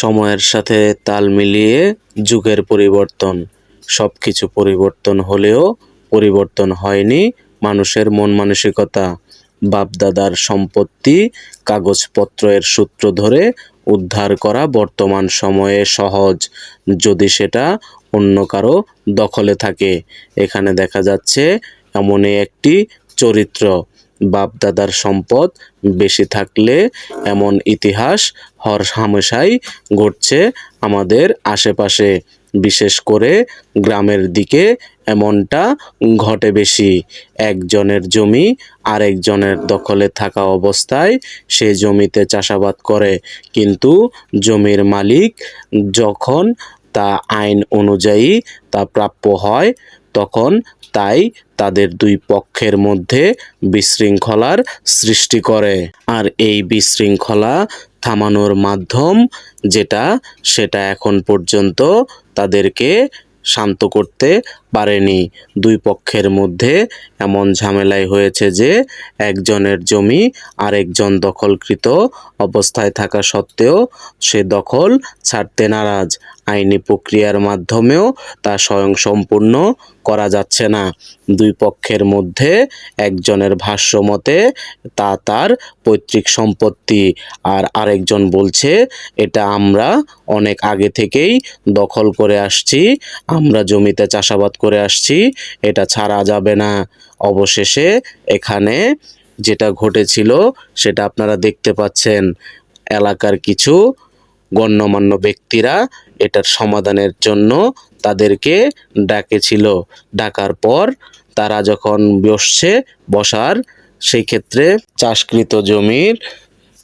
সময়ের সাথে তাল মিলিয়ে যুগের পরিবর্তন সব কিছু পরিবর্তন হলেও পরিবর্তন হয়নি মানুষের মন মানসিকতা। বাপদাদার সম্পত্তি কাগজপত্রের সূত্র ধরে উদ্ধার করা বর্তমান সময়ে সহজ। যদি সেটা অন্য কারও দখলে থাকে, এখানে দেখা যাচ্ছে এমনই একটি চরিত্র। বাপদাদার সম্পদ বেশি থাকলে এমন ইতিহাস হর হামেশাই ঘটছে আমাদের আশেপাশে। বিশেষ করে গ্রামের দিকে এমনটা ঘটে বেশি। একজনের জমি আরেকজনের দখলে থাকা অবস্থায় সে জমিতে চাষাবাদ করে। কিন্তু জমির মালিক যখন তা আইন অনুযায়ী তা প্রাপ্য হয়, তখন তাই তাদের দুই পক্ষের মধ্যে বিশৃঙ্খলার সৃষ্টি করে। আর এই বিশৃঙ্খলা থামানোর মাধ্যম যেটা, সেটা এখন পর্যন্ত তাদেরকে শান্ত করতে পারেনি। দুই পক্ষের মধ্যে এমন ঝামেলাই হয়েছে যে, একজনের জমি আরেকজন দখলকৃত অবস্থায় থাকা সত্ত্বেও সে দখল ছাড়তে নারাজ। আইনি প্রক্রিয়ার মাধ্যমেও তা স্বয়ংসম্পূর্ণ করা যাচ্ছে না। দুই পক্ষের মধ্যে একজনের ভাষ্য মতে তা তার পৈতৃক সম্পত্তি, আর আরেকজন বলছে, এটা আমরা অনেক আগে থেকেই দখল করে আসছি, আমরা জমিতে চাষাবাদ করে আসছি, এটা ছাড়া যাবে না। অবশেষে এখানে যেটা ঘটেছিল, সেটা আপনারা দেখতে পাচ্ছেন। এলাকার কিছু গণ্যমান্য ব্যক্তিরা এটার সমাধানের জন্য তাদেরকে ডাকেছিল। ডাকার পর তারা যখন বসছে, বসার, সেই ক্ষেত্রে চাষকৃত জমির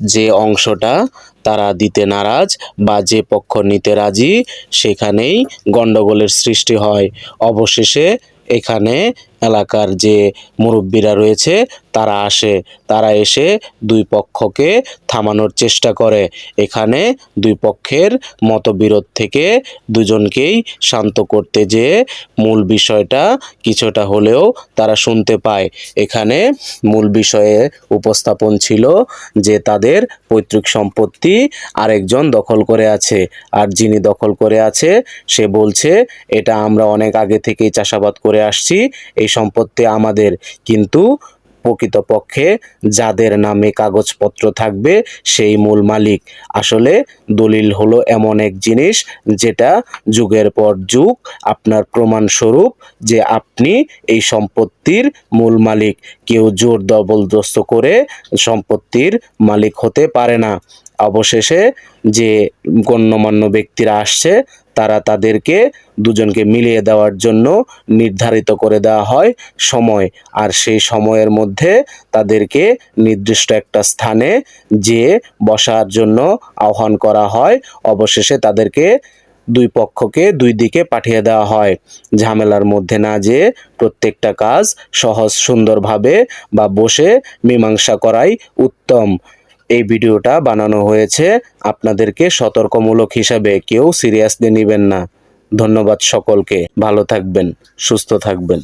যে অংশটা তারা দিতে নারাজ বা যে পক্ষ নিতে রাজি, সেখানেই গণ্ডগোলের সৃষ্টি হয়। অবশেষে এখানে এলাকার যে মুরব্বীরা রয়েছে, তারা আসে। তারা এসে দুই পক্ষকে থামানোর চেষ্টা করে। এখানে দুই পক্ষের মতবিরোধ থেকে দুজনকেই শান্ত করতে যেয়ে মূল বিষয়টা কিছুটা হলেও তারা শুনতে পায়। এখানে মূল বিষয়ে উপস্থাপন ছিল যে তাদের পৈতৃক সম্পত্তি আরেকজন দখল করে আছে। আর যিনি দখল করে আছে, সে বলছে, এটা আমরা অনেক আগে থেকেই চাষাবাদ করে আসছি। এই সম্পত্তি আমাদের, কিন্তু প্রকৃতপক্ষে যাদের নামে কাগজপত্র থাকবে, সেই মূল মালিক। আসলে দলিল হলো এমন এক জিনিস, যেটা যুগের পর যুগ আপনার প্রমাণস্বরূপ যে আপনি এই সম্পত্তির মূল মালিক। কেউ জোর দবলদস্ত করে সম্পত্তির মালিক হতে পারে না। অবশেষে যে গণ্যমান্য ব্যক্তিরা আসছে তারা তাদেরকে দুজনকে মিলিয়ে দেওয়ার জন্য নির্ধারিত করে দেওয়া হয় সময়। আর সেই সময়ের মধ্যে তাদেরকে নির্দিষ্ট একটা স্থানে যে বসার জন্য আহ্বান করা হয়। অবশেষে তাদেরকে দুই পক্ষকে দুই দিকে পাঠিয়ে দেওয়া হয়। ঝামেলার মধ্যে না যেয়ে প্রত্যেকটা কাজ সহজ সুন্দরভাবে বা বসে মীমাংসা করাই উত্তম। এই ভিডিওটা বানানো হয়েছে আপনাদেরকে সতর্কমূলক হিসাবে। কেউ সিরিয়াসলি নেবেন না। ধন্যবাদ সকলকে। ভালো থাকবেন, সুস্থ থাকবেন।